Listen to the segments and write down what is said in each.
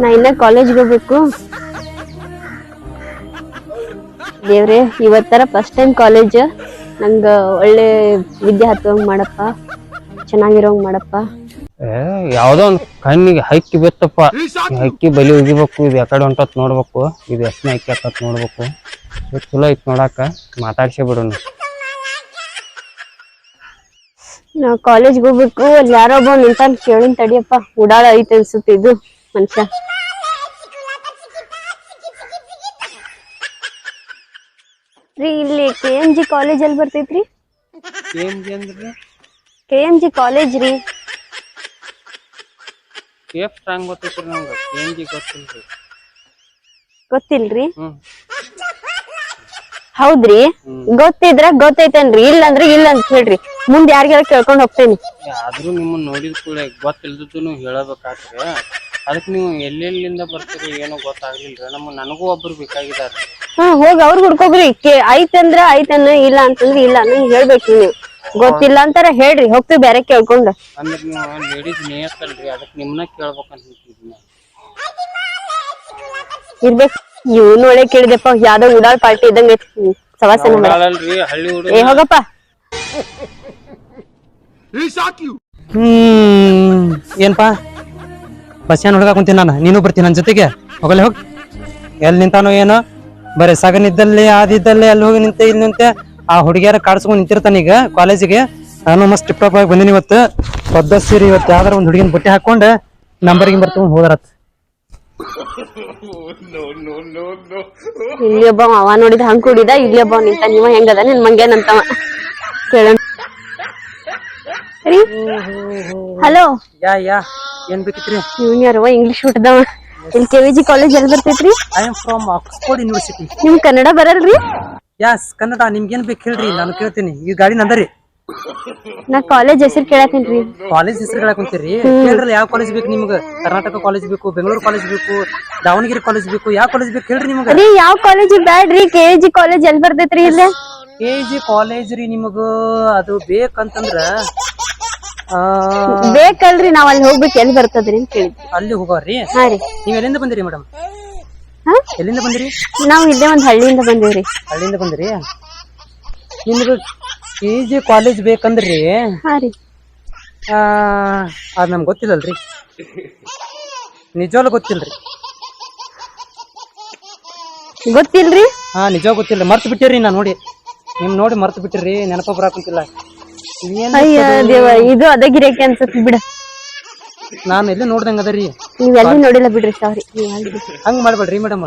ನಾ ಇನ್ನ ಕಾಲೇಜ್ಗೆ ಹೋಗ್ಬೇಕು. ದೇವ್ರೆ ಇವತ್ತರ ಫಸ್ಟ್ ಟೈಮ್ ಕಾಲೇಜ್ ನಂಗ ಒಳ್ಳೆ ವಿದ್ಯೆ ಹತ್ತುವಂಗ್ ಮಾಡಪ್ಪ. ಚೆನ್ನಾಗಿರೋಂಗ್ ಮಾಡಪ್ಪ. ಯಾವ್ದೋ ಒಂದ್ ಕಣ್ಣಿಗೆ ಹಕ್ಕಿ ಬಿತ್ತಪ್ಪ. ಹಕ್ಕಿ ಬಲಿ ಉಗಿಬೇಕು ಇದು ಯಾಕಡೆ ಹೊಂಟತ್ ನೋಡ್ಬೇಕು ಇದು ಎಷ್ಟನೇ ಹಕ್ಕಿ ಹಾಕತ್ ನೋಡ್ಬೇಕು. ಇದು ಚಲೋ ಐತ್ ನೋಡಾಕ ಮಾತಾಡ್ಸಿ ಬಿಡೋಣ ನಾ ಕಾಲೇಜ್ಗೆ ಹೋಗ್ಬೇಕು ಅಲ್ಲಿ ಯಾರೋ ಒಬ್ಬ ನಿಂತ ಕೇಳಿನ ತಡಿಯಪ್ಪ. ಉಡಾಳ ಐತೆ ಅನ್ಸುತ್ತೆ ಇದು. ಮನುಷ್ಯ. ರೀ ಇಲ್ಲಿ ಕೆ ಎಂ ಜಿ ಕಾಲೇಜ್ ಅಲ್ಲಿ ಬರ್ತೈತ್ರಿ. ಅಂದ್ರೆ? ಕೆ ಎಂ ಜಿ ಕಾಲೇಜ್ ರೀ. ಸ್ಟ್ರಾಂಗ್ ಗೊತ್ತೈತ್ರಿ ಗೊತ್ತಿಲ್ರಿ. ಗೊತ್ತಿಲ್ರಿ? ಹ್ಮ್. ಹೌದ್ರಿ? ಗೊತ್ತಿದ್ರ ಗೊತ್ತೈತೇನ್ರಿ? ಇಲ್ಲ ಅಂದ್ರೆ ಇಲ್ಲ ಅಂತ ಹೇಳ್ರಿ. ಮುಂದ್ ಯಾರಿಗಾರ ಕೇಳ್ಕೊಂಡ್ ಹೋಗ್ತೇನಿ. ಆದ್ರೂ ನಿಮ್ಮನ್ನ ನೋಡಿದ ಕೂಡ ಹೇಳಬೇಕಾಗ್ತದೆ ಅದಕ್ಕೆ ನೀವು ಎಲ್ಲೆಲ್ಲಿಂದ ಬರ್ತೀರಿ ಏನೋ ಗೊತ್ತಾಗ್ಲಿಲ್ಲ ನಮ್ಮ ನನಗೂ ಒಬ್ರು ಬೇಕಾಗಿದ್ದಾರೆ. ಹಾ ಹೋಗಿ ಅವ್ರಿಗೆ ಹುಡ್ಕೋಗ್ರಿ ಕೇ ಐತಂದ್ರ ಐತನ್ನ ಇಲ್ಲ ಅಂತಂದ್ರೆ ಇಲ್ಲ ನಂಗೆ ಹೇಳ್ಬೇಕು ನೀವು. ಗೊತ್ತಿಲ್ಲ ಅಂತಾರ ಹೇಳ್ರಿ ಹೋಗ್ತೀವಿ ಬೇರೆ ಕೇಳ್ಕೊಂಡು. ಅಂದ್ರೆ ನೀವು ಲೇಡೀಸ್ ನೇಯತ್ತಲ್ರಿ ಅದಕ್ಕೆ ನಿಮ್ಮನ್ನ ಕೇಳ್ಬೇಕಂತ ಹೇಳ್ತಿದ್ದೀನಿ. ಇರ್ಬೇಕು. ಇವನು ಒಳ್ಳೆ ಕೇಳಿದೆಪ್ಪ ಯಾವ್ದೋ ಉಡಾಳ್ ಪಾರ್ಟಿ ಇದ್ದಂಗೆ ಸವಾಸನ ಮಾಡ ಅಲ್ರಿ ಹಳ್ಳಿ ಹುಡುಗ ಏ ಹೋಗಪ್ಪ. ಹ್ಮ್ ಏನ್ಪಾ? ಬಸ್ ಏನ್ ಹುಡುಗ ನಾನು. ನೀನು ಬರ್ತೀನಿ ನನ್ನ ಜೊತೆಗೆ. ಹೋಗಲೇ ಹೋಗ್. ಎಲ್ಲಿ ನಿಂತಾನೋ ಏನೋ. ಬರೀ ಸಗನಿದ್ದಲ್ಲಿ ಆದಿದ್ದಲ್ಲಿ ಅಲ್ಲಿ ಹೋಗಿ ನಿಂತೆ, ಇಲ್ಲಿ ನಿಂತೆ. ಆ ಹುಡುಗಿಯರ ಕಾಡ್ಸ್ಕೊಂಡ್ ನಿಂತಿರ್ತಾನ ಈಗ ಕಾಲೇಜಿಗೆ. ನಾನು ಮಸ್ತ್ ಟಿಪ್ ಟಾಪ್ ಆಗಿ ಬಂದಿನಿ ಇವತ್ತು. ಪದ್ದ, ಸೀರೆ ಇವತ್ತು ಯಾವ್ದಾರ ಒಂದ್ ಹುಡುಗಿನ ಬುಟ್ಟಿ ಹಾಕೊಂಡು ನಂಬರ್ಗೆ ಬರ್ತೀನಿ, ಹೋದ್ರತ್. ಇಲ್ಲಿ ಒಬ್ಬ ಅವ ನೋಡಿದ ಹಂಗ್ ಕುಡಿದ ಇಲ್ಲಿ ಒಬ್ಬ ನಿಂತ, ನೀವ ಹೆಂಗದ? ನಿನ್ ಮಂಗೇನಂತವ? ಕೇಳೋಣ. ರೀ ಹಲೋ ಯಾ ಯಾ. ಏನ್ ಬೇಕಿತ್ರಿ? ಯೂನಿಯರ್ ಯಾರವ ಇಂಗ್ಲಿಷ್ ಹುಟ್ಟದವ ಇಲ್ಲಿ ಕೆ ವಿ ಜಿ ಕಾಲೇಜ್ ಎಲ್ಲಿ ಬರ್ತೈತ್ರಿ? I am from Oxford University ನಿಮ್ ಕನ್ನಡ ಬರಲ್ರಿ? ಯಾಸ್ ಕನ್ನಡ ನಿಮ್ಗೇನ್ ಏನ್ ಬೇಕು ಹೇಳ್ರಿ? ನಾನು ಕೇಳ್ತೀನಿ. ಈ ಗಾಡಿ ನಂದರಿ. ನಾ ಕಾಲೇಜ್ ಹೆಸರು ಕೇಳತ್ತೀನ್ರಿ ಕಾಲೇಜ್ ಹೆಸರು ಕುಂತೀರಿ? ಹೇಳ್ರಲ್ಲ ಯಾವ ಕಾಲೇಜ್ ಬೇಕು ನಿಮ್ಗೆ? ಕರ್ನಾಟಕ ಕಾಲೇಜ್ ಬೇಕು ಬೆಂಗಳೂರು ಕಾಲೇಜ್ ಬೇಕು ದಾವಣಗೆರೆ ಕಾಲೇಜ್ ಬೇಕು ಯಾವ ಕಾಲೇಜ್ ಬೇಕು ಹೇಳ್ರಿ ನಿಮ್ಗೆ? ರೀ ಯಾವ ಕಾಲೇಜ್ ಬ್ಯಾಡ್ರಿ? ಕೆ ಜಿ ಕಾಲೇಜ್ ಎಲ್ಲಿ ಬರ್ತೈತ್ರಿ ಇಲ್ಲೇ? ಕೆ ಜಿ ಕಾಲೇಜ್ ರೀ ನಿಮಗ ಅದು ಬೇಕಂತಂದ್ರ ಬೇಕಲ್ರಿ ನಾವ್ ಅಲ್ಲಿ ಹೋಗ್ಬೇಕು ಎಲ್ಲಿ ಬರ್ತದ್ರಿ ಅಂತ ಕೇಳಿದ್ವಿ ಅಲ್ಲಿ ಹೋಗೋರಿ ಹಾ ರೀ. ನೀವ್ ಎಲ್ಲಿಂದ ಬಂದಿರಿ ಮೇಡಮ್? ಹಾ? ಎಲ್ಲಿಂದ ಬಂದಿರಿ? ನಾವು ಇಲ್ಲೇ ಒಂದ್ ಹಳ್ಳಿಯಿಂದ ಬಂದೇವ್ರಿ. ಹಳ್ಳಿಯಿಂದ ಬಂದಿರಿ? ನಿಮ್ಗ ಕೆ ಜಿ ಕಾಲೇಜ್ ಬೇಕಂದ್ರಿ? ಹಾ ರೀ. ಆ, ಅದ್ ನಮ್ಗೆ ಗೊತ್ತಿಲ್ಲಲ್ರಿ. ನಿಜವಾಗ್ಲೂ ಗೊತ್ತಿಲ್ರಿ. ಗೊತ್ತಿಲ್ರಿ? ಹಾ ನಿಜ ಗೊತ್ತಿಲ್ಲ ಮರ್ತು ಬಿಟ್ಟಿರಿ ನಾ ನೋಡಿ. ನಿಮ್ ನೋಡಿ ಮರ್ತು ಬಿಟ್ಟಿರಿ ನೆನಪ ಬರಾಕಿಲ್ಲ ಅಯ್ಯ ದೇವ ಇದು ಅದ ಗಿರಾಕಿ ಅನ್ಸತ್ ಬಿಡ. ನಾನು ಎಲ್ಲಿ ನೋಡ್ದಂಗ ಅದರಿ ನೀವ್ ಎಲ್ಲಿ ನೋಡಿಲ್ಲ ಬಿಡ್ರಿ ಸಾರಿ ಹಂಗ್ ಮಾಡ್ಬೇಡ್ರಿ ಮೇಡಮ್.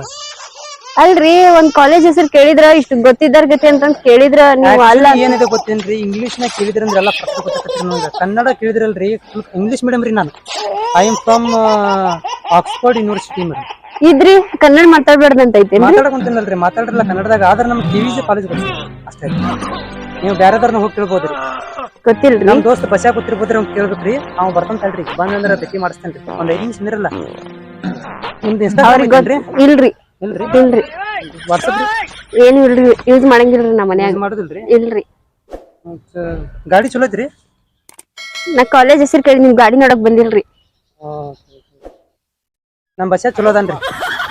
ಅಲ್ರಿ ಒಂದ್ ಕಾಲೇಜ್ ಹೆಸರು ಕೇಳಿದ್ರ ಇಷ್ಟು ಗೊತ್ತಿದ್ದಾರ ಗತಿ ಅಂತ ಕೇಳಿದ್ರ ನೀವು ಅಲ್ಲ. ಏನಿದೆ ಗೊತ್ತೇನ್ರಿ? ಇಂಗ್ಲಿಷ್ನ ಕೇಳಿದ್ರ ಅಂದ್ರೆ ಎಲ್ಲ ಫಸ್ಟ್ ನನಗೆ ಕನ್ನಡ ಕೇಳಿದ್ರಲ್ರಿ ಇಂಗ್ಲಿಷ್ ಮೀಡಿಯಂ ರೀ ನಾನು. I am from Oxford University madam. ಇದ್ರಿ ಕನ್ನಡ ಮಾತಾಡ್ಬಾರ್ದಂತ ಐತೆ ಮಾತಾಡಕೊಂತೀನಲ್ರಿ ಮಾತಾಡ್ರಲ್ಲ ಕನ್ನಡದಾಗ ಆದ್ರೆ ನಮ್ ಕೆ ವಿ ಕಾಲೇಜ್ ಅಷ್ಟೇ. ನೀವು ಬೇರೆದವ್ರನ್ನ ಹೋಗಿ ಕೇಳ್ಬೋದ್ರಿ. ಗೊತ್ತಿಲ್ರಿ? ನಮ್ ದೋಸ್ತ ಬಸ್ಯಾಗ ಕೂತಿರ್ಬೋದ್ರಿ ಅವ್ನು ಕೇಳ್ಬೇಕ್ರಿ. ಅವ್ನು ಬರ್ತಾನ್ರಿ ಬಂದಂದ್ರ ಭೇಟಿ ಮಾಡಿಸ್ತೇನ್ರಿ. ಒಂದ್ ಐದು ನಿಮಿಷ ನಿರಲ್ಲ ನಿಮ್ದು ಇನ್ಸ್ಟಾಗ್ರಾಮ್ ಅವ್ರಿಗೆ ಇಲ್ರಿ. ಇಲ್ರಿ? ಇಲ್ರಿ. ವಾಟ್ಸಪ್ ಏನು ಇಲ್ರಿ ಯೂಸ್ ಮಾಡಂಗಿಲ್ರಿ ನಮ್ಮ ಮನ್ಯಾಗ. ಮಾಡುದಿಲ್ರಿ? ಇಲ್ರಿ. ಮತ್ತ್ ಗಾಡಿ ಚಲೋ ಐತ್ರಿ? ನಾ ಕಾಲೇಜ್ ಹೆಸರು ಕೇಳಿ ನಿಮ್ ಗಾಡಿ ನೋಡಕ್ ಬಂದಿಲ್ರಿ. ನಮ್ ಬಸ್ಸ ಚಲೋ ಅದನ್ರಿ.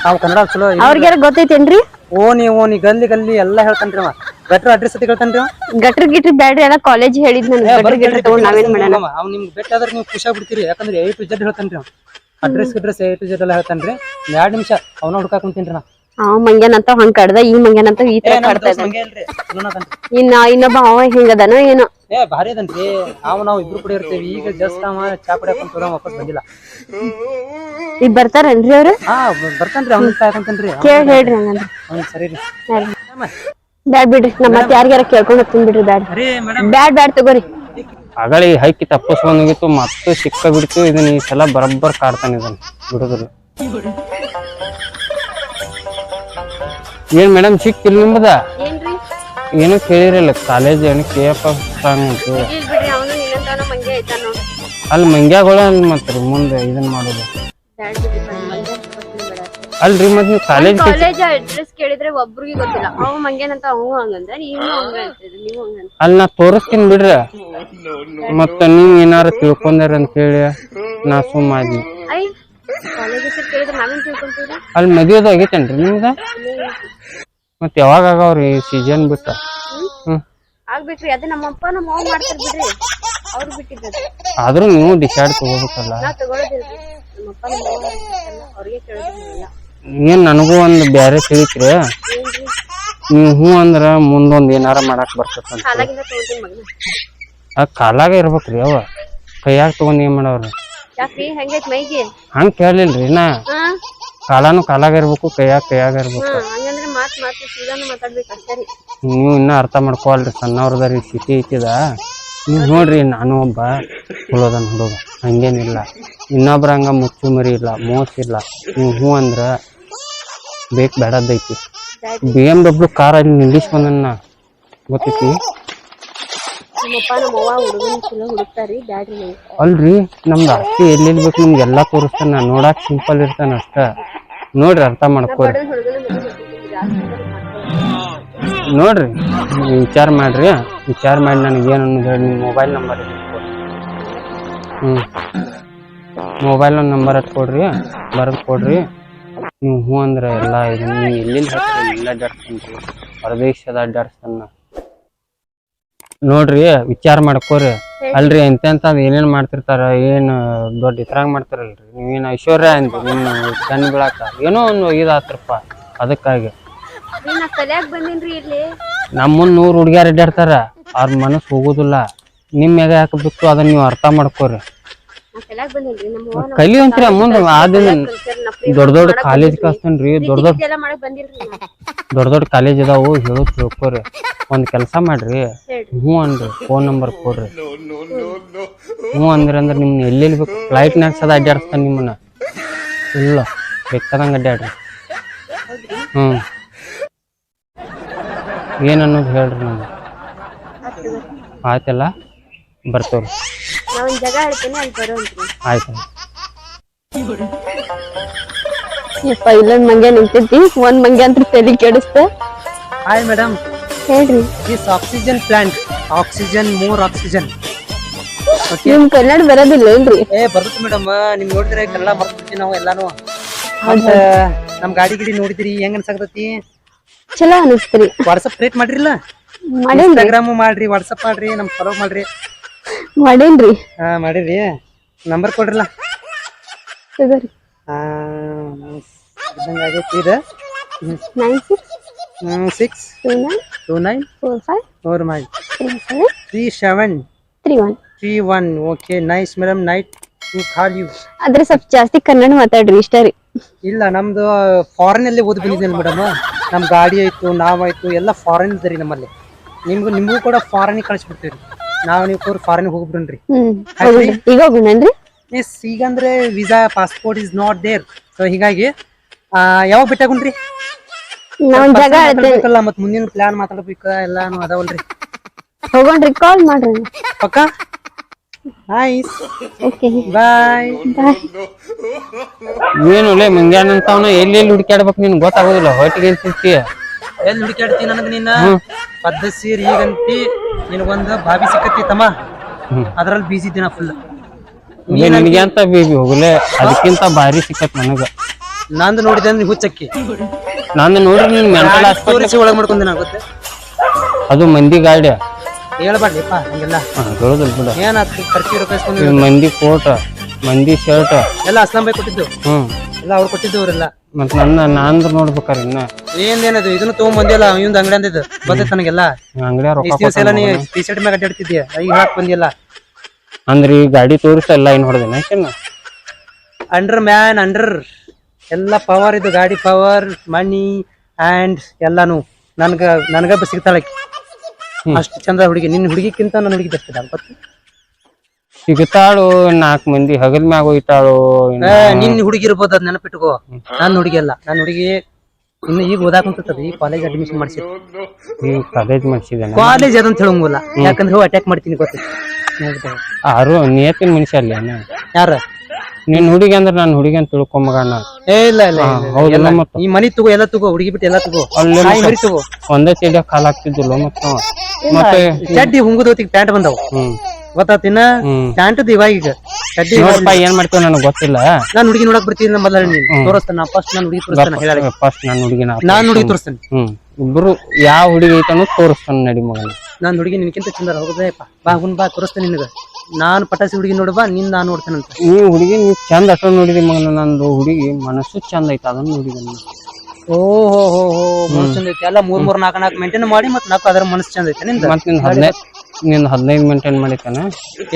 ನಾವು ಕನ್ನಡ ಚಲೋ. ಓ ಗೊತ್ತೈತೇನ್ರಿ? ಓನಿ ಓನಿ ಗಲ್ಲಿ ಗಲ್ಲಿ ಎಲ್ಲಾ ಹೇಳ್ತಾನ್ರಿ ಅವ ಬೆಟ್ರ್ ಅಡ್ರೆಸ್ ಅತಿ ಹೇಳ್ತಾನ್ರಿ ಗಟ್ರ ಗಿಟ್ರಿ ಬ್ಯಾಡ್ರಿ ಎಲ್ಲ ಕಾಲೇಜ್ ಹೇಳಿದ್ ನನ್. ಗಟ್ರ ಗಿಟ್ರ ತಗೊಂಡ್ ನಾವೇನ್ ಮಾಡೋಣ ಅವ್ ನಿಮ್ಗೆ ಬೆಟ್ಟ ಆದ್ರೆ ನೀವು ಖುಷಿ ಆಗ್ಬಿಡ್ತೀರಿ. ಯಾಕಂದ್ರೆ ಎ ಟು ಜೆಡ್ ಹೇಳ್ತಾನ್ರಿ ಅವ address address A to Z ಎಲ್ಲ ಹೇಳ್ತಾನ್ರಿ ಎರಡ್ ನಿಮಿಷ ಅವನ ಹುಡ್ಕಾಕ್ ಕುಂತೀನ್ರಿ ನಾ ಅವ ಮಂಗ್ಯಾನಂತ ಹಂಗ್ ಕಡ್ದ ಈ ಮಂಗ್ಯಾನಂತ ಈ ತರ ಕಡ್ದ. ಇನ್ನ ಇನ್ನೊಬ್ಬ ಅವ ಹಿಂಗದನ ಏನೋ. ಏ ಭಾರಿ ಅದನ್ರಿ ಅವ ನಾವು ಇಬ್ರು ಕೂಡ ಇರ್ತೇವಿ. ಈಗ ಜಸ್ಟ್ ಅವ ಚಾ ಕುಡಿಯಾಕ ವಾಪಸ್ ಬಂದಿಲ್ಲ. ಈಗ ಬರ್ತಾರನ್ರಿ ಅವ್ರು? ಹಾ ಬರ್ತಾನ್ರಿ ಅವ್ನ ಕಾಯ್ಕೊಂತಾನ್ರಿ ಕೇಳಿ ಹೇಳ್ರಿ ಹಂಗಂದ್ರ. ಅವ್ನ್ ಸರಿ ರೀ. ಬ್ಯಾಡ್ ಬಿಡ್ರಿ ನಮ್ಮ ಮತ್ತೆ ಯಾರಿಗಾರ ಕೇಳ್ಕೊಂಡು ಹೋಗ್ತೀನಿ ಬಿಡ್ರಿ ಬ್ಯಾಡ್. ರೀ ಮೇಡಮ್. ಬ್ಯಾಡ್ ಬ್ಯಾಡ್ ತಗೋರಿ. ಆಗಲಿ ಹಕ್ಕಿ ತಪ್ಪಿಸ್ಕೊಂಡೋಗಿತ್ತು ಮತ್ತೆ ಸಿಕ್ಕ ಬಿಡ್ತು ಇದನ್ನ ಈ ಸಲ ಬರಬ್ಬರ್ ಕಾಡ್ತಾನೆ ಇದನ್ನ ಬಿಡುದಿಲ್ಲ ಏನ್ ಮೇಡಮ್ ಸಿಕ್ಕಿಲ್ಲ ನಿಮ್ಮದ ಏನು ಕೇಳಿರಲ್ಲ ಕಾಲೇಜ್ ಏನು ಕೆ ಅಂತ ನಿನ್ನಂತವನ ಮಂಗ್ಯ ಐತಾನ ನೋಡ್ರಿ ಅಲ್ಲಿ ಮಂಗ್ಯಾಗಳ ಮತ್ತೆ ಮುಂದೆ ಇದನ್ನ ಮಾಡೋದು. ಅಲ್ರಿ ಮತ್ ನೀವು ಕಾಲೇಜ್ ಕಾಲೇಜ್ ಅಡ್ರೆಸ್ ಕೇಳಿದ್ರೆ ಒಬ್ರಿಗೆ ಗೊತ್ತಿಲ್ಲ. ಅವ ಮಂಗೇನಂತ ಅವ ಹಂಗಂದ ನೀವು ಹಂಗ ನೀವು ಹಂಗಂತ ಅಲ್ಲಿ ನಾ ತೋರಿಸ್ತೀನಿ ಬಿಡ್ರಿ. ಮತ್ತ ನೀವ್ ಏನಾರು ತಿಳ್ಕೊಂಡಾರ ಅಂತ ಹೇಳಿ ನಾ ಸುಮ್ಮ ಆದ್ನಿ ಅಲ್ಲಿ ಮದುವೆದು ಆಗೈತೇನ್ರಿ ನಿಮ್ದ? ಮತ್ ಯಾವಾಗ ಆಗವ್ರಿ ಸೀಸನ್ ಬಿಟ್ಟ? ಆಗ್ಬೇಕ್ರಿ ಅದೇ ನಮ್ಮಪ್ಪ ನಮ್ಮ ಅವ್ವ ಮಾಡ್ತಾರ ಬಿಡ್ರಿ. ಅವ್ರು ಬಿಟ್ಟಿದ್ದದು ಆದ್ರೂ ನೀವು ಡಿಸೈಡ್ ತಗೋಬೇಕಲ್ಲ. ನಾವ್ ತಗೊಳೋದಿಲ್ರಿ ನಮ್ಮಪ್ಪ ನಮ್ಮ ಅವ್ವ ಮಾಡ್ತಾರಲ್ಲ, ಅವ್ರಿಗೆ ಕೇಳೋದಿಲ್ಲ. ಏನ್ ನನಗೂ ಒಂದ್ ಬ್ಯಾರೆ ತಿಳಿತ್ರಿ. ಏನ್ರಿ ನೀವು ಹ್ಞೂ ಅಂದ್ರ ಮುಂದೊಂದ್ ಏನಾರ ಮಾಡಾಕ್ ತಗೊಂತೀನಿ ಮಗನ. ಆ ಕಾಲಾಗ ಇರ್ಬೇಕ್ರಿ ಅವ. ಕೈಯಾಗ ತಗೊಂಡ್ ಏನ್ ಮಾಡವ್ರಿ? ಯಾಕ್ರಿ? ಹೆಂಗೈತ್ ಮೈಗೆ? ಹಂಗ್ ಕೇಳಲಿಲ್ರಿ ನಾ. ಹಾ. ಕಾಲಾನು ಕಾಲಾಗ ಇರ್ಬೇಕು ಕೈಯಾಗ ಕೈಯಾಗ ಇರ್ಬೇಕು. ಹಾ ಸೀದಾನು ಮಾತಾಡ್ಬೇಕು ಅಷ್ಟೇ ರೀ. ನೀವು ಇನ್ನ ಅರ್ಥ ಮಾಡ್ಕೊಳ್ರಿ ಸಣ್ಣವ್ರದ್ರಿ ಸಿಟಿ ಐತಿದ. ನೀವು ನೋಡ್ರಿ ನಾನು ಒಬ್ಬ ಹುಳೋದನ್ ಹುಡುಗ ಹಂಗೇನಿಲ್ಲ. ಇನ್ನೊಬ್ರ ಹಂಗ ಮುಚ್ಚು ಮರಿ ಇಲ್ಲ ಮೋಸ ಇಲ್ಲ. ನೀವು ಹ್ಞೂ ಅಂದ್ರ ಬೇಕು ಬೇಡದೈತಿ ಬಿ ಎಂ ಡಬ್ಲ್ಯೂ ಕಾರ್ ಅಲ್ಲಿ ನಿಲ್ಲಿಸ್ಕೊಂಡನ್ನ ಗೊತ್ತೈತಿ? ನಮ್ಮಪ್ಪ ನಮ್ಮ ಅವ್ವ ಹುಡುಗನ ಚಲೋ ಹುಡುಕ್ತಾರಿ ಬ್ಯಾಡ್ರಿ ನಂಗೆ ಅಲ್ರಿ ನಮ್ದು ಆಸ್ತಿ ಎಲ್ಲೆಲ್ಲಿ ಬೇಕು ನಿಮ್ಗೆ ಎಲ್ಲಾ ತೋರಿಸ್ತಾನ ನೋಡಾಕ್ ಸಿಂಪಲ್ ಇರ್ತಾನ ಅಷ್ಟ. ನೋಡ್ರಿ ಅರ್ಥ ಮಾಡ್ಕೊಳ್ರಿ. ನೋಡ್ರಿ, ವಿಚಾರ ಮಾಡ್ರಿ, ವಿಚಾರ ಮಾಡಿ ನನಗೆ ಏನು ಅನ್ನೋದು ಹೇಳಿ, ನಿಮ್ಮ ಮೊಬೈಲ್ ನಂಬರ್ ಹ್ಞೂ ಮೊಬೈಲ್ ನಂಬರ್ ಅಟ್ ಕೊಡ್ರಿ, ಬರೆದು ಕೊಡ್ರಿ. ನೀವು ಹ್ಞೂ ಅಂದ್ರೆ ಎಲ್ಲ ಇದು, ನೀವು ಎಲ್ಲಿಂದ ಹೇಳ್ತೀರಿ ಎಲ್ಲ ಅಡ್ಡಾಡ್ಸ್ಕೊಂಡ್ರಿ ಹೊರದೇಶದ ಅಡ್ಡಾಡ್ಸ್ತಾನ ನೋಡ್ರಿ, ವಿಚಾರ ಮಾಡ್ಕೋರಿ. ಅಲ್ರಿ ಎಂತೆಂಥದ್ದು ಏನೇನ್ ಮಾಡ್ತಿರ್ತಾರ, ಏನು ದೊಡ್ಡ ಇದ್ರಾಗ ಮಾಡ್ತಾರಲ್ರಿ. ನೀವೇನು ಐಶ್ವರ್ಯ ಅಂತ ನಿಮ್ಮ ಏನೋ ಒಂದು ಇದಾತ್ರಪ್ಪ ಅದಕ್ಕಾಗಿ. ನಾ ಕಲ್ಯಾಕ್ ಬಂದೀನ್ರಿ ಇಲ್ಲಿ ನಮ್ಮ ಮುಂದ್ ನೂರ್ ಹುಡುಗಿಯರ್ ಅಡ್ಡಾಡ್ತಾರ ಅವ್ರ ಮನಸ್ಸು ಹೋಗುದಿಲ್ಲ. ನಿಮ್ ಮ್ಯಾಗ ಯಾಕೆ ಬಿತ್ತು ಅದನ್ನ ನೀವು ಅರ್ಥ ಮಾಡ್ಕೋರಿ. ನಾ ಕಲ್ಯಾಕ್ ಬಂದೀನ್ರಿ ನಮ್ಮ ಅವ್ವ ನಮ್ಮ ಕಲಿಯಂತ್ರಿ ಮುಂದ್ ಆದಿನ ಕಲ್ಸ್ಯಾರ, ನಾ ಪ್ರೀತಿ ದೊಡ್ಡ ದೊಡ್ಡ ಕಾಲೇಜ್ ಕಲ್ಸ್ತೇನ್ರಿ ಕಳ್ಸ್ತೇನ್ರಿ ದೊಡ್ಡ ದೊಡ್ಡ ಪ್ರೀತಿ ಎಲ್ಲ ಮಾಡಕ್ ಬಂದಿಲ್ರಿ ನಾ. ದೊಡ್ಡ ದೊಡ್ಡ ಕಾಲೇಜ್ ಅದಾವು ಹೇಳೋದ್ ತಿಳ್ಕೊರಿ. ಒಂದ್ ಕೆಲಸ ಮಾಡ್ರಿ. ಹೇಳ್ರಿ. ಹ್ಞೂ ಅನ್ರಿ ಫೋನ್ ನಂಬರ್ ಕೊಡ್ರಿ. ಹ್ಞೂ ಅಂದ್ರಿ ಅಂದ್ರೆ ನಿಮ್ನ ಎಲ್ಲೆಲ್ಲಿ ಬೇಕು ಫ್ಲೈಟ್ನಾಗ ಸದಾ ಅಡ್ಡಾಡ್ಸ್ತಾನ ನಿಮ್ಮನ್ನ. ಇಲ್ಲ ಬೇಕಾದಂಗ ಅಡ್ಡಾಡ್ರಿ ಹ್ಮ್. ಏನ್ ಅನ್ನೋದು ಹೇಳ್ರಿ ನಮ್ಗೆ ಆಯ್ತಲ್ಲ? ಬರ್ತೇವ್ರಿ. ನಾ ಒಂದ್ ಜಾಗ ಹೇಳ್ತೇನೆ ಅಲ್ಲಿ ಬರೋಂತ್ರಿ. ಆಯ್ತು. ಯಪ್ಪ ಇಲ್ಲೊಂದ್ ಮಂಗ್ಯ ನಿಂತೈತಿ ಒಂದ್ ಮಂಗ್ಯ ಅಂತ ತಲೆ ಕೆಡಿಸ್ತ ಹಾಯ್ ಮೇಡಮ್. ಹೇಳ್ರಿ. This oxygen plant oxygen more oxygen ನಿಮ್ ಕನ್ನಡ ಬರೋದಿಲ್ಲ ಏನ್ರಿ? ಏ ಬರುತ್ತೆ ಮೇಡಮ್. ನಿಮ್ ನೋಡಿದ್ರೆ ಕನ್ನಡ ಬರ್ತೀವಿ ನಾವು ಎಲ್ಲಾನು. ನಮ್ ಗಾಡಿ ಗಿಡಿ ನೋಡಿದ್ರಿ ಹೆಂಗ್ ಅನ್ಸಾಕತೈತಿ ಚಲೋ ಅನಿಸ್ತ್ರಿ. WhatsApp create ಮಾಡ್ರಿಲ್ಲ? ಮಾಡೇನ್ರಿ. ಇನ್ಸ್ಟಾಗ್ರಾಮ್ ಮಾಡ್ರಿ ವಾಟ್ಸಪ್ ಮಾಡ್ರಿ ನಮ್ ಫಾಲೋ ಮಾಡ್ರಿ. ಮಾಡೇನ್ರಿ. ಹಾ ಮಾಡಿರಿ. ನಂಬರ್ ಕೊಡ್ರಲ್ಲ? ಆ, ಇದ್ದಂಗ್ ಆಗೈತಿ ಇದು. Nine six six two nine two nine four five four my three seven three seven three one three one okay nice madam night to call you ಆದ್ರೆ ಸ್ವಲ್ಪ ಜಾಸ್ತಿ ಕನ್ನಡ ಮಾತಾಡ್ರಿ ಇಷ್ಟ ರೀ. ಇಲ್ಲ ನಮ್ದು ಫಾರಿನ್ ಅಲ್ಲಿ ಓದಿ ಬಂದಿದ್ದೇನೆ ಮೇಡಮ್ ನಮ್ ಗಾಡಿ ಆಯಿತು ನಾವಾಯಿತು ಎಲ್ಲ ಫಾರಿನ್ ಇದ್ರಿ ನಮ್ಮಲ್ಲಿ. ನಿಮ್ಗೂ ನಿಮಗೂ ಕೂಡ ಫಾರಿನ್ ಕಳಿಸ್ಬಿಡ್ತೀವಿ ನಾವು ನೀವು ಕೂಡ ಫಾರಿನ್ ಹೋಗ್ಬಿಡ್ರಿ ಹ್ಮ್. ಹೋಗೋಣ ಈಗ ಅಂದ್ರೆ yes visa passport is not there so ಹೀಗಾಗಿ ಆ, ಯಾವಾಗ ಬಿಟ್ಟಾಗುಣ್ರಿ ಮಾತಾಡ್ಬೇಕಲ್ಲ ಮತ್ ಮುಂದಿನ ಪ್ಲಾನ್ ಮಾತಾಡ್ಬೇಕ ಎಲ್ಲಾನು ಅದಾವಲ್ರಿ. ಹೋಗೋಣ್ರಿ ಕಾಲ್ ಮಾಡ್ರಿ. ಪಕ್ಕ? ನೈಸ್ ಓಕೆ ಬಾಯ್ ಬಾಯ್ ಏನು ಲೇ ಮುಂಜಾನೆ ಅಂತವನ ಎಲ್ಲಿ ಹುಡುಕ್ಯಾಡ್ಬೇಕು ನಿನ್ ಗೊತ್ತಾಗೋದಿಲ್ಲ? ಹೊಟ್ಟಿಗೆ ಇರ್ತಿರ್ತಿ ಎಲ್ಲಿ ಹುಡುಕಾಡ್ತಿ ನನಗ ನಿನ್ನ? ಪದ್ಧತಿ ಸೀರ್ ಈಗಂತಿ ನಿನಗೊಂದ ಬಾವಿ ಸಿಕ್ಕತಿ ತಮ್ಮ. ಅದ್ರಲ್ಲಿ ಬೀಸಿ ದಿನ ಫುಲ್ ನಿನಗೆ ಅಂತ ಬೇಬಿ ಹೋಗಲೇ ಅದಕ್ಕಿಂತ ಬಾರಿ ಸಿಕ್ಕತ್ ನನಗ. ನಂದು ನೋಡಿದೆ ಅಂದ್ರೆ ಹುಚ್ಚಕ್ಕಿ. ನಂದು ನೋಡ್ರಿ ನಿನ್ ಮೆಂಟಲ್ ಆಸ್ಪತ್ರೆ ಒಳಗೆ ಒಳಗ್ ಮಾಡ್ಕೊಂಡೆ ಆಗುತ್ತೆ ಅದು ಮಂದಿ ಗಾಡಿ. ಹೇಳ್ಬಾರ್ಲಿಪ್ಪ ಹಂಗೆಲ್ಲ. ಹೇಳುದಿಲ್ಲ ಬಿಡ. ಏನಾಯ್ತು ಖರ್ಚು ರೂಪಾಯಿ ಇಸ್ಕೊಂಡು ಇವ್ ಮಂದಿ ಕೋಟ್ ಮಂದಿ ಶರ್ಟ್. ಎಲ್ಲ ಅಸ್ಲಾಂ ಬೈ ಕೊಟ್ಟಿದ್ದು? ಹ್ಮ್ ಎಲ್ಲ ಅವ್ರು ಕೊಟ್ಟಿದ್ದು ಅವ್ರೆಲ್ಲ ಮತ್ ನನ್ನ ನಾಂದ್ರ ನೋಡ್ಬೇಕಾರ ಇನ್ನ. ಏನೇನದು ಇದನ್ನು ತಗೊಂಬಂದಿಲ್ಲ ಇವಂದು ಅಂಗಡಿ ಅಂದಿದ್ದು ಬಂದೈತೆ ನನಗೆಲ್ಲ. ಅಂಗಡಿಯ ರೊಕ್ಕ ಇಷ್ಟು ದಿವಸ ಎಲ್ಲ ನೀ ಟಿ ಶರ್ಟ್ ಮ್ಯಾಗ ಅಡ್ಡಾಡ್ತಿದ್ಯ? ಈಗ ಹಾಕ್ ಬಂದಿಲ್ಲ ಅಂದ್ರೆ ಈ ಗಾಡಿ ತೋರಿಸ್ತಾ ಎಲ್ಲ ಏನ್ ಹೊಡೆದೇನ ಅಂಡರ್ ಮ್ಯಾನ್ ಅಂಡರ್ ಎಲ್ಲ ಪವರ್ ಇದು ಗಾಡಿ ಪವರ್ ಮನಿ ಆ್ಯಂಡ್ ಎಲ್ಲಾನು. ನನ್ಗ ನನಗ ಸಿಗ್ತಾಳಕ್ಕೆ. ಅಷ್ಟು ಚಂದ ಹುಡುಗಿ ನಿನ್ನ ಹುಡುಗಿಕ್ಕಿಂತ ನನ್ನ ಹುಡುಗಿ ಬೆಸ್ಟ್ ಇದ್ದಾಳೆ ಗೊತ್ತು? ನಾಲ್ಕು ನಾಲ್ಕ್ ಮಂದಿ ಹಗಲ್ ಮ್ಯಾಗ ಹೋಯ್ತಾಳು ಏ, ನಿನ್ನ ಹುಡುಗಿ ಇರ್ಬೋದು ಅದ್ ನೆನಪಿಟ್ಕೋ. ನನ್ನ ಹುಡುಗಿ ಅಲ್ಲ. ನನ್ನ ಹುಡುಗಿ ಇನ್ನು ಈಗ ಓದಾಕ್ ಕುಂತದ ಈ ಕಾಲೇಜ್ ಅಡ್ಮಿಷನ್ ಮಾಡಿಸಿ ಈ ಕಾಲೇಜ್ ಮಾಡಿಸಿದ ಕಾಲೇಜ್ ಅದಂತ ಹೇಳಂಗಿಲ್ಲ. ಯಾಕಂದ್ರೆ ಅಟ್ಯಾಕ್ ಮಾಡ್ತೀನಿ ನೋಡ್ದೆ. ಆರು ನಿಯತ್ತಿನ ಮನುಷ್ಯ ಅಲ್ಲ ಯಾರ? ನಿನ್ ಹುಡುಗಿ ಅಂದ್ರ ನನ್ನ ಹುಡುಗಿ ಅಂತ ತಿಳ್ಕೊಂಬಗಣ ಏ ಇಲ್ಲ ಇಲ್ಲ ಇಲ್ಲ. ಹೌದಲ್ಲ ಎಲ್ಲ- ಮತ್ತ. ಈ ಮನಿ ತಗೋ ಎಲ್ಲ ತಗೋ ಹುಡುಗಿ ಬಿಟ್ಟು ಎಲ್ಲ ತಗೋ. ಮರಿ ಒಂದೇ ಚೀಲ ಕಾಲ್ ಹಾಕ್ತಿದ್ದಿಲ್ಲ ಮತ್ತ. ಮತ್ತೆ ಚಡ್ಡಿ ಹುಂಗುದ ಹೊತ್ತಿಗೆ ಪ್ಯಾಂಟ್ ಬಂದವು. ಗೊತ್ತಾತಿನ ಪ್ಯಾಂಟ್ ಇವಾಗ ಈಗ. ಚಡ್ಡಿ ನೋಡಪ್ಪ ಏನ್ ಮಾಡ್ತೀವಿ ನನಗೆ ಗೊತ್ತಿಲ್ಲ. ನಾನ್ ಹುಡುಗಿ ನೋಡಕ್ ಬರ್ತೀನಿ ಮೊದಲ ನೀನು ತೋರಿಸ್ತಾನ ಫಸ್ಟ್ ನಾನು ಹುಡುಗಿ ತೋರಿಸ್ತಾನ ಹೇಳ ಫಸ್ಟ್ ನಾನು ಹುಡುಗಿನ ನಾನ್ ಹುಡುಗಿ ತೋರಿಸ್ತೇನೆ. ಹ್ಮ್. ಇಬ್ರು ಯಾವ ಹುಡುಗಿ ಐತನು ತೋರಿಸ್ತಾನೆ ನಡಿ ಮಗನ. ನಾನು ಹುಡುಗಿ ನಿನ್ಕಿಂತ ಚಂದ ಹೋಗದೇಪ್ಪ ಬಾ ಹುನ್ ಬಾ ತೋರಿಸ್ತೇನೆ ನಿನಗ. ನಾನ್ ಪಟಾಸಿ ಹುಡುಗಿ ನೋಡ್ಬಾ ನಿನ್ ನಾನ್ ಅಂತ ನೀ ಹುಡುಗಿ ನೀ ಚಂದ ಅಷ್ಟೊಂದು ನೋಡಿದಿ ಮಗನ ನಂದು ಹುಡುಗಿ ಮನಸ್ಸು ಚಂದ ಐತ ಅದನ್ನ ನೋಡಿದ ಓ ಹೋ ಹೋ ಹೋ ಮನಸ್ಸು ಚಂದ ಐತಿ. ಎಲ್ಲ ಮೂರ್ ಮೂರ್ ನಾಲ್ಕು ನಾಲ್ಕು ಮೇಂಟೈನ್ ಮಾಡಿ ಮತ್ ನಾಲ್ಕು ಅದ್ರ ಮನಸ್ಸು ಚಂದ ಐತೆ ನಿಂದ? ಮತ್ ನಿನ್ ಹದಿನೈದು ನಿನ್ ಹದಿನೈದು ಮೇಂಟೈನ್ ಮಾಡಿತಾನ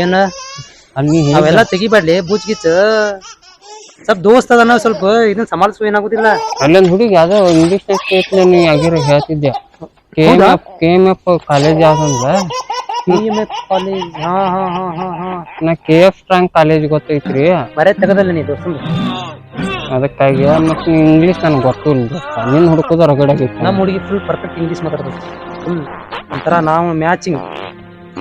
ಏನ? ಅಲ್ಲಿ ಅವೆಲ್ಲ ತೆಗಿಬಾಡ್ಲಿ ಬೂಚ್ ಗಿಚ್. ಸ್ವಲ್ಪ ದೋಸ್ತ ಇದನ್ನ ಸಮಾಲಿಸುವ ಏನಾಗುದಿಲ್ಲ. ಅಲ್ಲೊಂದ್ ಹುಡುಗಿ ಯಾವ್ದೋ ಇಂಗ್ಲಿಷ್ ನೀ ಆಗಿರೋ ಹೇಳ್ತಿದ್ದೆ K M F K M F college ಯಾವ್ದಂದ್ರ college ಹಾ ಹಾ ಹಾ ಹಾ ಹಾ. ನಾ ಕೆ ಎಫ್ ಸ್ಟ್ರಾಂಗ್ ಕಾಲೇಜ್ ಗೊತ್ತೈತ್ರಿ. ಬರೇ ತೆಗದಲ್ಲ ನೀ ದೋಸ್ತಂದು. ಅದಕ್ಕಾಗಿ ಮತ್ತು ಇಂಗ್ಲೀಷ್ ನನ್ಗೆ ಗೊತ್ತಿಲ್ಲ ನಿನ್ನ ನಿನ್ ಹುಡುಕುದ ಹೊರಗಡೆ ನಮ್ಮ ಹುಡುಗಿ ಫುಲ್ ಪರ್ಫೆಕ್ಟ್ ಇಂಗ್ಲೀಷ್ ಮಾತಾಡ್ತದೆ. ಫುಲ್ ಒಂಥರ ನಾವು ಮ್ಯಾಚಿಂಗ್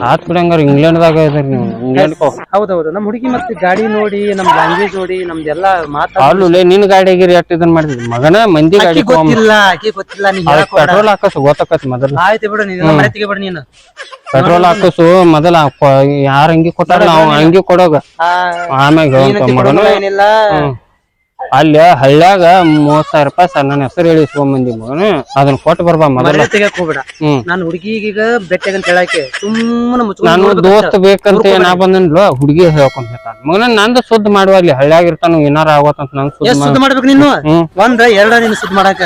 ಆತ್ ಇಂಗ್ಲೆಂಡ್ ಇಂಗ್ಲೆಂಡ್ದಾಗ ಇದ್ರಿ ನೀವು. ಇಂಗ್ಲೆಂಡ್ ಹೌದೌದು. ನಮ್ಮ ಹುಡುಗಿ ಮತ್ತೆ ಗಾಡಿ ನೋಡಿ ನಮ್ಮ ಲ್ಯಾಂಗ್ವೇಜ್ ನೋಡಿ ನಮ್ದೆಲ್ಲ ಮಾತಾಡ ಅಲ್ಲೇ ನಿನ್ನ ಗಾಡಿಗೆ ಎಷ್ಟ್ ಇದನ್ ಮಾಡಿದ್ವಿ ಮಗನ ಮಂದಿ ಗಾಡಿ ಗೊತ್ತಿಲ್ಲ ಆಕಿ ಗೊತ್ತಿಲ್ಲ ನೀ ಹೇಳಕ್ ಹೋಗ್ಬೇಡ. ಪೆಟ್ರೋಲ್ ಹಾಕಸು ಗೊತ್ತಾಕತ್ ಮೊದಲ. ಆಯ್ತು ಬಿಡು ನೀನು ಮನೆ ತೆಗಿಬೇಡ ನೀನು. ಪೆಟ್ರೋಲ್ ಹಾಕಸು ಮೊದಲ ಯಾರ ಅಂಗಿ ಕೊಟ್ಟಾರ ನಾವು ಅಂಗಿ ಕೊಡೋಗ. ಆ, ಆಮ್ಯಾಗ ನೀನು ಮಗನ. ತಿಳ್ಕೊಳಲ್ಲ ಏನಿಲ್ಲ ಅಲ್ಲಿ ಹಳ್ಳ್ಯಾಗ ಮೂವತ್ ಸಾವಿರ ರೂಪಾಯಿ ಸರ್ ನನ್ನ ಹೆಸರು ಹೇಳಿ ಇಸ್ಕೊಂಬಂದಿ ಮಗನ. ಅದನ್ನ ಕೊಟ್ಟು ಬರ್ಬಾ ಮೊದಲ. ತೆಗಿಯಕ್ ಹೋಗ್ಬೇಡ. ಹ್ಮ್. ನಾನು ಹುಡುಗಿಗೀಗ ಬೆಟ್ಟಗಂತ ಹೇಳಕ್ಕೆ ಸುಮ್ಮನೆ ಮುಚ್ಕೊಂಡು ನಾನು ದೋಸ್ತ್ ಬೇಕಂತ ನಾ ಬಂದನ್ಲ ಹುಡುಗಿ ಹೇಳ್ಕೊಂತ ಹೇಳ್ತಾನ. ಮಗನ ನಂದು ಸುದ್ದ ಮಾಡುವ ಅಲ್ಲಿ ಹಳ್ಳ್ಯಾಗ ಇರ್ತಾನ ಏನಾರ ಆಗೋತಂತ ನನ್ ಸುದ್ದ ಎಷ್ಟ್ ಸುದ್ದ ಮಾಡ್ಬೇಕು ನೀನು? ಹ್ಮ್. ಒಂದ್ ಎರಡ ನೀನು ಸುದ್ದ ಮಾಡಾಕ.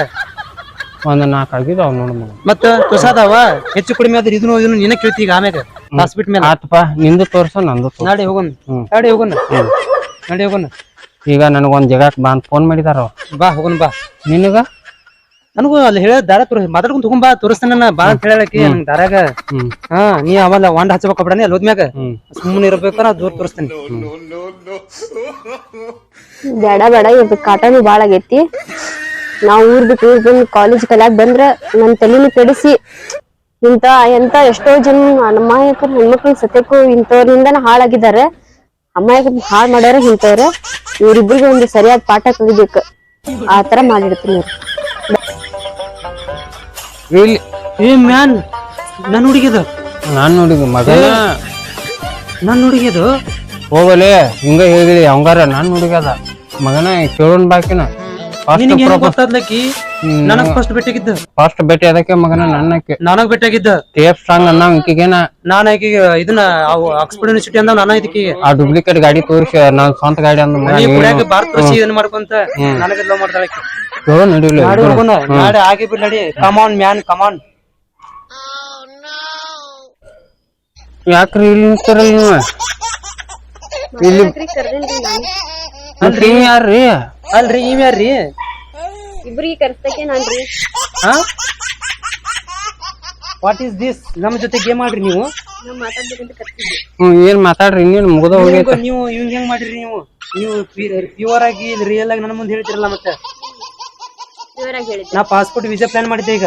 ಒಂದ್ ನಾಲ್ಕು ಆಗಿದಾವ್ ನೋಡ್ ಮಗ. ಮತ್ತ ತುಸಾದವ ಹೆಚ್ಚು ಕಡಿಮೆ ಆದ್ರೆ ಇದನ್ನು ಇದನ್ನು ನಿನ್ನ ಕೇಳ್ತಿ ಈಗ ಆಮ್ಯಾಗ. ಹಾಸ್ಪಿಟ್ ಮೇಲೆ. ಆತಪ್ಪ ನಿಂದು ತೋರ್ಸ ನಂದು ತೋರ್ಸ. ನಾಡಿ ಹೋಗೋಣ. ಹ್ಮ್. ನಾಡಿ ಹೋಗೋಣ. ನಾಡಿ ಹೋಗೋಣ. ಈಗ ನನಗೊಂದ್ ಜಗಾಕ್ ಬಾ ಅಂತ ಫೋನ್ ಮಾಡಿದಾರ? ಬಾ ಹೋಗೋಣ ಬಾ. ನಿನಗ? ನನಗೂ ಅಲ್ಲಿ ಹೇಳ ದಾರ ತೋರಿಸ್ ಮಾತಾಡ್ಕೊಂಡ್ ಬಾ ತೋರಿಸ್ತಾನ ನಾ ಬಾ ಅಂತ ಹೇಳಕ್ಕೆ ನನ್ ದಾರಾಗ. ಹ್ಮ್. ಹಾ ನೀ ಅವಲ್ಲ ಒಂಡ್ ಹಚ್ಚಬೇಕು ಬಿಡನಿ ಅಲ್ಲಿ ಹೋದ್ಮ್ಯಾಗ. ಸುಮ್ಮನೆ ಸುಮ್ಮನೆ ನಾ ದೂರ ತೋರಿಸ್ತೇನೆ. ಬೇಡ ಬೇಡ ಇದು ಕಾಟನು ಭಾಳ ಆಗೈತಿ. ನಾವು ಊರ್ ಬಿಟ್ಟು ಊರ್ ಬಂದು ಕಾಲೇಜ್ ಕಲ್ಯಾಕ್ ಬಂದ್ರ ನನ್ನ ತಲೆನ ಕೆಡಿಸಿ ಇಂತ ಎಂತ ಎಷ್ಟೋ ಜನ ಅಮಾಯಕರು ಹೆಣ್ಮಕ್ಳು ಸತ್ಯಕ್ಕೂ ಇಂಥವ್ರಿಂದನ ಹಾಳಾಗಿದ್ದಾರೆ. ಅಮಾಯಕ ಹಾಳು ಮಾಡ್ಯಾರ ಇಂಥವ್ರ. ಇವ್ರಿಬ್ರಿಗೆ ಒಂದು ಸರಿಯಾದ ಪಾಠ ಕಲಿಬೇಕು. ಆ ತರ ಮಾಡಿರ್ತೀನಿ ಇಲ್ಲಿ ಏ ಮ್ಯಾನ್ ನನ್ ಹುಡುಗಿದು. ನಾನ್ ನೋಡಿದ ಮಗನ? ನನ್ ಹುಡುಗಿದು. ಹೋಗಲೇ ಹಿಂಗ ಹೇಳಿ ಅವಂಗಾರ ನಾನ್ ಹುಡುಗದ ಮಗನ ಕೇಳೋನ್ ಬಾಕಿನ. ನಿನಗೆ ಏನು ಗೊತ್ತಾದ್ಲಕ್ಕಿ? ನನಗ್ ಫಸ್ಟ್ ಭೇಟಿಯಾಗಿದ್ದ ಫಸ್ಟ್ ಭೇಟಿ ಅದಕ್ಕೆ ಮಗನ ನನ್ನಕ್ಕೆ ನನಗ್ ಭೇಟಿಯಾಗಿದ್ದ ಟೇಪ್ ಸ್ಟ್ರಾಂಗ್ ಅನ್ನ ಈಕಿಗೇನ ನಾನು ಆಕಿಗೆ ಇದನ್ನ ಆಕ್ಸ್ಫರ್ಡ್ ಯೂನಿವರ್ಸಿಟಿ ಅಂದ ನಾನು ಇದಕ್ಕೆ ಆ ಡೂಪ್ಲಿಕೇಟ್ ಗಾಡಿ ತೋರಿಸಿ ನಾನು ಸ್ವಂತ ಗಾಡಿ ಅಂದ ಕುಡಿಯಾಕ ಬಾರ್ ತೋರಿಸಿ ಇದನ್ನ ಮಾಡ್ಕೊಂತ ನನಗೆ ಲವ್ ಮಾಡ್ತಾಳೆ ನಡಿಲ್ಲ ನಾಡಿ ಆಗಿ ಬಿಡ್ ನಡಿ. ಕಮಾನ್ ಮ್ಯಾನ್ ಕಮಾನ್ ಯಾಕ್ರಿ ಇಲ್ಲಿ ನಿಂತಾರಲ್ಲ ನೀವು ಇಲ್ಲಿ ಯಾರ್ರಿ? ಅಲ್ರಿ ಇವ್ ಯಾರ್ರಿ? ಇಬ್ರಿಗೆ ಕರ್ಸ್ತಕ್ಕೆ ನಾನ್ರಿ. ಹಾ ವಾಟ್ ಈಸ್ ದಿಸ್ ನಮ್ಮ ಜೊತೆ ಗೇಮ್ ಆಡ್ರಿ ನೀವು? ಹ್ಮ್ ಏನ್ ಮಾತಾಡ್ರಿ? ಇನ್ನೇನ್ ಮುಗ್ದ ಹೋಗಿ ನೀವು- ನೀವು ಇವ್ ಹೆಂಗ್ ಮಾಡ್ರಿ ನೀವು? ನೀವು ಪ್ಯೂರ್ ಆಗಿ ರಿಯಲ್ ಆಗಿ ನನ್ನ ಮುಂದೆ ಹೇಳ್ತಿರಲ್ಲ ಮತ್ತೆ? ಜೋರಾಗಿ ಹೇಳಿದ್ದೆ. ನಾ ಪಾಸ್ಪೋರ್ಟ್ ವೀಸಾ ಪ್ಲಾನ್ ಮಾಡಿದ್ದೆ ಈಗ.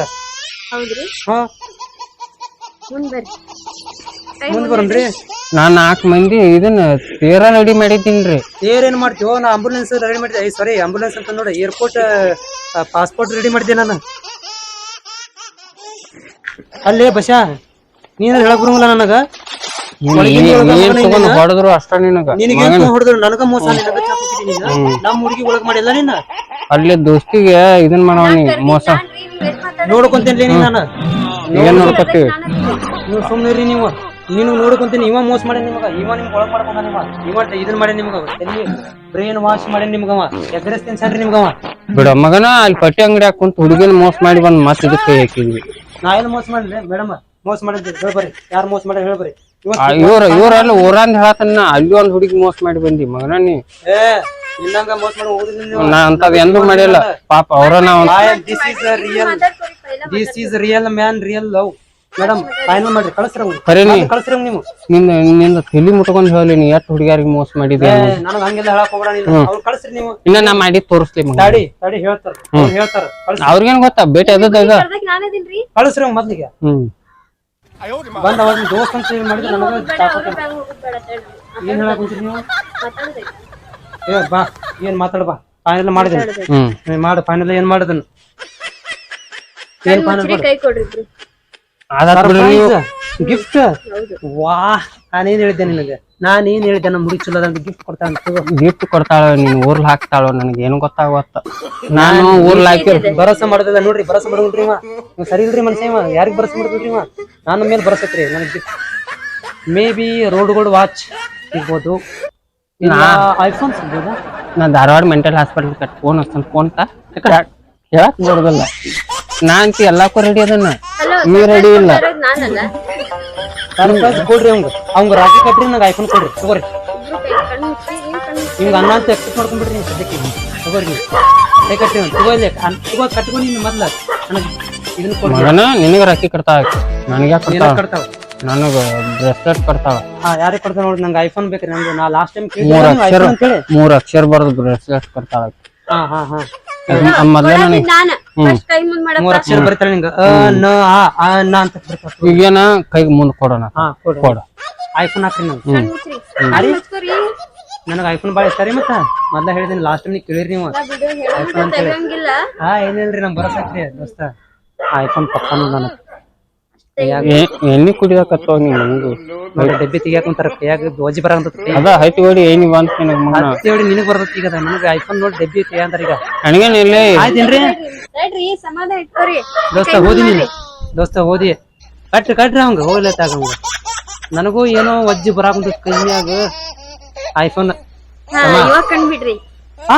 ಹೌದ್ರಿ? ಹಾ. ಮುಂದ್ ಬರ್ರಿ. ಮುಂದ್ ಬರೋಣ್ರಿ. ನಾನ್ ನಾಲ್ಕ್ ಮಂದಿ ಇದನ್ನ ತೀರಾ ರೆಡಿ ಮಾಡಿದ್ದೀನ್ರಿ ಏರ್ ಏನ್ ಮಾಡ್ತೀವೋ ನಾ ಆಂಬುಲೆನ್ಸ್ ರೆಡಿ ಮಾಡಿದ್ದೆ. ಸಾರಿ ಆಂಬುಲೆನ್ಸ್ ಅಂತ ನೋಡಿ. ಏರ್ಪೋರ್ಟ್ ಪಾಸ್ಪೋರ್ಟ್ ರೆಡಿ ಮಾಡಿದ್ದೆ ನಾನು. ಅಲ್ಲೇ ಬಶಾ ನೀನ ಹೇಳಕ್ ಬರಂಗಿಲ್ಲ ನನಗ? ನೀ-? ಹೊಡೆದ್ರು ಅಷ್ಟ ನಿನಗ. ನಿನಗೆ ಹೊಡೆದ್ರು? ನನಗ ಮೋಸ ನಮ್ಮ ಹುಡುಗಿ ಒಳಗ್ ಮಾಡಿಲ್ಲ ನೀನ ಅಲ್ಲಿ ದೋಸ್ತಿಗೆ ಇದನ್ ಮಾಡವನಿ ಮೋಸ. ನೋಡ್ಕೊಂತೇನ್ಲಿ ನೀನ್ ನಾನು ಏನ್ ನೋಡ್ಕೊತೀವಿ? ನೀವು ಸುಮ್ಮನೆ ರೀ ನೀವು. ನೀನು ನೋಡ್ಕೊಂತೀನಿ ಇವ ಮೋಸ ಮಾಡಿ ನಿಮಗ ಇವ ನಿಮ್ಗೆ ಒಳಗ್ ಮಾಡ್ಕೊಂಡ ನಿಮ ಇವ ಇದನ್ ಮಾಡಿ ನಿಮಗ ತಲೆ ಬ್ರೈನ್ ವಾಶ್ ಮಾಡಿ ನಿಮ್ಗವ ಎಗ್ರೆಸ್ ತಿನ್ಸನ್ರಿ ನಿಮ್ಗವ ಬಿಡ ಮಗನ ಅಲ್ಲಿ ಪಟ್ಟಿ ಅಂಗಡಿ ಕುಂತ ಹುಡುಗಿನ ಮೋಸ ಮಾಡಿ ಬಂದ್ ಮಸ್ತ್ ಇದಕ್ಕೆ ಹಾಕಿದ್ವಿ ನಾ ಏನ್ ಮೋಸ ಮಾಡಿದ್ರೆ ಮೇಡಮ್ ಮೋಸ ಮಾಡಿದ್ರಿ ಹೇಳ್ಬರಿ ಯಾರು ಮೋಸ ಮಾಡಿ ಹೇಳ್ಬರಿ ಇವ್ರ ಇವ್ರ ಅಲ್ಲಿ ಊರಂದ್ ಹೇಳತನ ಅಲ್ಲಿ ಒಂದ್ ಹುಡುಗಿ ಮೋಸ ಮಾಡಿ ಬಂದಿ ಮಗನ ನೀ. ಏ ನಿನ್ನಂಗ ಮೋಸ ಮಾಡಿ ಹೋಗುದಿಲ್ಲ ನೀವು. ನಾ ಅಂತದ್ ಎಂದೂ ಮಾಡಿಲ್ಲ ಪಾಪ ಅವ್ರ ನಾವ್ this is real this is real man real love madam final ಮಾಡ್ರಿ ಕಳಿಸ್ರ ಖರೆ ನೀ ಕಳಿಸ್ರ ನೀವು. ನಿನ್ನ ನಿನ್ನ ತಲಿ ಮುಟ್ಕೊಂಡ್ ಹೇಳಿ ನೀ ಎಷ್ಟ್ ಹುಡುಗಿಯಾರಿಗೆ ಮೋಸ ಮಾಡಿದೆ ನನಗ ಹಂಗೆಲ್ಲ ಹೇಳಕ್ ಹೋಗ್ಬೇಡ ನೀನು. ಅವ್ರು ಕಳಿಸ್ರಿ ನೀವು. ಇನ್ನ ನಾ ಮಾಡಿ ತೋರಿಸ್ಲಿ ಮಗ ಹೇಳ್ತಾರ ಅವ್ರು ಹೇಳ್ತಾರ. ಕಳ್ಸ್ ಅವ್ರಿಗೇನ್ ಗೊತ್ತಾ? ಭೇಟಿ ಕಳಸ್ರಿ ಅವ್ನ್ ಮೊದ್ಲಿಗೆ. ಹ್ಮ್. ಬಂದ ಅವಾಗ ದೋಸ್ತ್ ಅಂತ ಹೇಳಿ ಮಾಡಿದ್ರೆ ನನಗ ತಾಕತ್ ಏನ್ ಹೇಳಕ್ ಕುಂತೀರಿ ನೀವು? ಏ ಬಾ ಏನ್ ಮಾತಾಡ ಬಾ. ಫೈನಲ್ ಮಾಡಿದನು ಹ್ಮ್. ಮಾಡು ಫೈನಲ್ ಏನ್ ಮಾಡಿದನು ಏನ್ ಫೈನಲ್ ಕೈ ಕೊಡ್ರಿ ಇಬ್ರು. ಅದಾತ್ ಬಿಡ್ರಿ ನೀವು ಗಿಫ್ಟ್ ವಾ ನಾನೇನ್ ಹೇಳಿದ್ದೆ ನಿನಗೆ? ನಾನೇನ್ ಹೇಳಿದ್ದೆ? ನಮ್ಮ ಹುಡುಗಿ ಚಲೋ ಗಿಫ್ಟ್ ಕೊಡ್ತಾ ಅಂತ. ಗಿಫ್ಟ್ ಕೊಡ್ತಾಳ ನೀನ್ ಊರ್ಲ್ ಹಾಕ್ತಾಳ ನನಗೆ ಏನು ಗೊತ್ತಾಗತ್ತ ನಾನು ಊರ್ಲ್ ಹಾಕಿ ಭರಸೆ ಮಾಡೋದಿಲ್ಲ ನೋಡ್ರಿ ಭರಸೆ ಮಾಡ್ಕೊಂಡ್ರಿ ಇವ. ಇವ ಸರಿ ಇಲ್ರಿ ಇವ. ಯಾರಿಗ್ ಭರೋಸಾ ಮಾಡೋದ್ರಿ ಇವ? ನನ್ನ ಮೇಲೆ ಬರಸತ್ರಿ ನನಗೆ ಗಿಫ್ಟ್ ಮೇ ಬಿ ರೋಡ್ಗಳು ವಾಚ್ ಇರ್ಬೋದು. ಇಲ್ಲ ಐಫೋನ್ ಸಿಗ್ಬೋದಾ ನಾ Dharwad mental hospital cut phone ಹಚ್ತಾನ phone ಹೇಳಕ್ ಬರೋದಿಲ್ಲ ನಾ ಅಂತ ಎಲ್ಲಾಕು ರೆಡಿ ಅದನ್ನ. ನೀ ರೆಡಿ ಇಲ್ಲ. ಕೊಡ್ರಿ ಅವಂಗ. ಅವ್ಗ ರಾಜಿ ಕಟ್ರಿ ನಂಗೆ ಐಫೋನ್ ಕೊಡ್ರಿ. ತಗೋರಿ. ಹಿಂಗ ಅನ್ನ ಅಂತ ಎಕ್ಸೆಪ್ಟ್ ಮಾಡ್ಕೊಂಡ್ಬಿಡ್ರಿ ನೀವು ಸದ್ಯಕ್ಕೆ. ತಗೋರಿ ನೀವು. ಕೈ ಕಟ್ಟಿ ಅವ್ನು. ತಗೋ ಕಟ್ಕೊಂಡು ನಿನ್ನ ಮೊದ್ಲ. ನನಗೆ ಇದನ್ನ ಕೊಡ್ರಿ. ನಿನಗೆ ರಾಕಿ ಕಟ್ತಾವ ನನಗೆ ಕಟ್ತಾವ ನನಗ ಬ್ರೆಸ್ಲೆಟ್ ಕೊಡ್ತಾವ ಹಾ ಯಾರಿಗೆ ಕೊಡ್ತಾವ ನೋಡಿ ನಂಗೆ ಐಫೋನ್ ಬೇಕ್ರಿ ನಂಗೆ ನಾ ಲಾಸ್ಟ್ ಟೈಮ್ ಮೂರ್ ಮೂರು ಅಕ್ಷರ ಮೂರ್ ಅಕ್ಷರ ಬರ್ದು ಬ್ರೆಸ್ಲೆಟ್ ಕೊಡ್ತಾಳ ನನಗೆ ಮೂರ್ ಅಕ್ಷರ ಬರೀತಾಳೆ ನಿಂಗ. ಅ ನ ಆ ಆ ನ ಅಂತ ಬರ್ತಾವ ಈಗೇನ ಕೈಗೆ ಮುಂದೆ ಕೊಡೋಣ ಹಾ ಕೊಡು. ಕೊಡು. ಐಫೋನ್ ಹಾಕ್ರಿ ನೀವು ನನಗೆ ಐಫೋನ್ ಭಾಳ ಇಷ್ಟ ರೀ ಮತ್ತೆ. ಮೊದ್ಲ ಹೇಳಿದೀನಿ ಲಾಸ್ಟ್ ಟೈಮ್ ನೀವು ಕೇಳಿರಿ ನೀವು. ಐಫೋನ್ ಅಂತ ಹಾ ಏನಿಲ್ರಿ ನಮ್ ಬರಸಕ್ರಿ ದೋಸ್ತ. ಐಫೋನ್ ಪಕ್ಕನು ನಾನು ಏ- ಎಣ್ಣೆ ಕುಡಿಯಾಕತ್ತವ ನೀ ನನಗೂ ನೋಡಿ ಡಬ್ಬಿ ತೆಗಿಯಾಕ ಕುಂತಾರ ಕೈಯಾಗ ಗೋಜಿ ಬರಂತ ಅದ ಹೈತಿ ಹೊಡಿ ಏನಿ ಬಂತ ನಿನಗ ಮಗನ. ನೋಡಿ ನಿನಗ್ ಬರ್ತೈತಿ ಈಗ ನನಗೆ ಐಫೋನ್ ನೋಡಿ ಡಬ್ಬಿ ತೆಗಿಯಂತಾರ ಈಗ. ನನಗೇನ್ ಇಲ್ಲೇ ಆಯ್ತೇನ್ರಿ? ತಡ್ರಿ ಸಮಾಧಾನ ಇಟ್ಕೋರಿ. ದೋಸ್ತ ಓದಿ ನೀನು. ದೋಸ್ತ ಓದಿ ಕಟ್ರಿ ಕಟ್ರಿ ಅವಂಗ ಹೋಗ್ಲತ್ತಾಗ ಅವಂಗ. ನನಗೂ ಏನೋ ವಜ್ಜಿ ಬರಾಕುಂತ ಕೈಯಾಗ ಐಫೋನ್ ಹಾ ಇವಾಗ ಕಂಡ್ಬಿಡ್ರಿ ಹಾ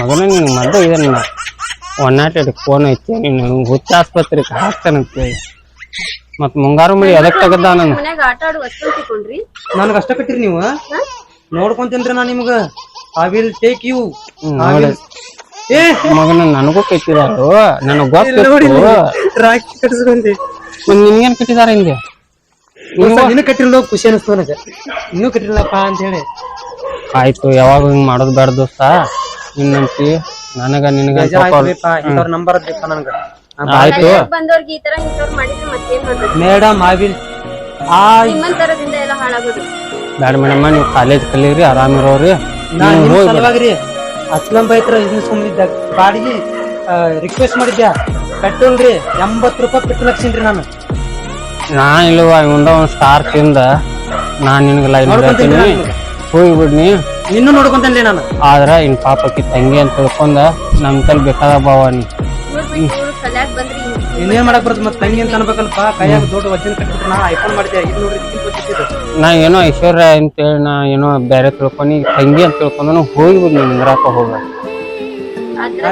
ಮಗನ ನಿನ್ ಮದ್ದ ಇದೆ ನಿನ್ನ. ಒನ್ ನಾಟ್ ಏಟ್ ಫೋನ್ ಐತಿ ನೀನು ಹುಚ್ಚ ಆಸ್ಪತ್ರೆಗೆ ಹಾಕ್ತಾನಂತೆ ಮತ್ ಮುಂಗಾರು ಮಳಿ ಎದಕ್ ತೆಗದ ನಾನು? ಮನ್ಯಾಗ ಆಟ ಆಡು ವಸ್ತು ತಿಳ್ಕೊಂಡ್ರಿ? ನನಗ ಅಷ್ಟ ಕಟ್ಟಿರಿ ನೀವು? ನೋಡ್ಕೊಂತೇನ್ರಿ ನಾ ನಿಮ್ಗ. ಐ ವಿಲ್ ಟೇಕ್ ಯು ಏ! ಮಗನ ನನಗೂ ಕಟ್ಟಿದಾರು ನನಗ್ ನೋಡಿ ಗೊತ್ತಿತ್ತು ಕಟ್ಸ್ಕೊಂಡಿ. ನಿನ್ಗೇನ್ ಕಟ್ಟಿದಾರ ಹಿಂಗೆ? ನಿನ್ನ ಕಟ್ಟಿರಲ್ಲ ಖುಷಿ ಅನಿಸ್ತು ನನಗೆ. ಇನ್ನೂ ಕಟ್ಟಿರಲ್ಲಪ್ಪ ಅಂತ ಹೇಳಿ. ಆಯ್ತು ಯಾವಾಗ ಹಿಂಗ್ ಮಾಡೋದ್ ಬೇಡ ದೋಸ್ತ. ನಿನ್ನಂತಿ ನನಗ ನಿನಗ ಇಂಥವ್ರ ನಂಬರ್ ಬೇಕ ನನಗ. ಆಯ್ತು. ಬಂದವ್ರಿಗೆ ಈ ತರ ಇಂಥವ್ರು ಮಾಡಿದ್ರೆ ಮತ್ತೇನ್ ಮಾಡ್ಬೇಕು? ಮೇಡಮ್ ಐ ವಿಲ್ ಆ ನಿಮ್ಮಂತರದಿಂದ ಎಲ್ಲ ಹಾಳಾಗೋದು. ಬ್ಯಾಡ ಮೇಡಮ್ಮ ನೀವು ಕಾಲೇಜ್ ಕಲೀರಿ ಆರಾಮ್ ಇರೋರಿ. ಸಲುವಾಗಿ ಅಸ್ಲಂ ಬೈತ್ರ ಸುಮ್ಮನಿದ್ದ ಬಾಡಿಗೆ ರಿಕ್ವೆಸ್ಟ್ ಮಾಡಿದ್ದೆ ಪೆಟ್ರೋಲ್ ರೀ ಎಂಬತ್ತು ರೂಪಾಯಿ ಪೆಟ್ರೋಲ್ ಹಾಕ್ಸಿನ್ರಿ ನಾನು. ನಾ ಇಲ್ವಾ ಇವಂದ ಒಂದ್ ಸ್ಟಾರ್ ತಿಂದ. ನಾನ್ ನಿನಗ ಲೈನ್ ಮಾಡ್ತೀನಿ ಹೇಳ್ತೀನಿ. ಹೋಗಿ ಬಿಡ್ನಿ. ನಿನ್ನೂ ನೋಡ್ಕೊಂತೇನೆ ನಾನು. ಆದ್ರ ಇನ್ ಪಾಪಕ್ಕೆ ತಂಗಿ ಅಂತ ತಿಳ್ಕೊಂಡ ನಮ್ ಕಲ್ ಬೇಕಾದ ಭಾವ ನೀ. ಇನ್ನೇನ್ ಮಾಡಕ್ ಬರ್ತದೆ ಮತ್ತೆ ತಂಗಿ ಅಂತ ಅನ್ಬೇಕಲ್ಪ? ಕೈಯಾಗ ದೊಡ್ಡ ವಚನ ಕಟ್ಬಿಟ್ಟು ನಾ ಐಫೋನ್ ಮಾಡಿದ್ದೆ ಇದು ನೋಡ್ರಿ ಗೊತ್ತಿದ್ದು ನಾ ಏನೋ ಐಶ್ವರ್ಯ ಅಂತೇಳಿ ನಾ ಏನೋ ಬೇರೆ ತಿಳ್ಕೊಂಡಿ ತಂಗಿ ಅಂತ ತಿಳ್ಕೊಂಡು ಹೋಗಿ ಬಿಡ್ನಿ ನಿಂದ್ರಾಕ ಹೋಗ ಆದ್ರ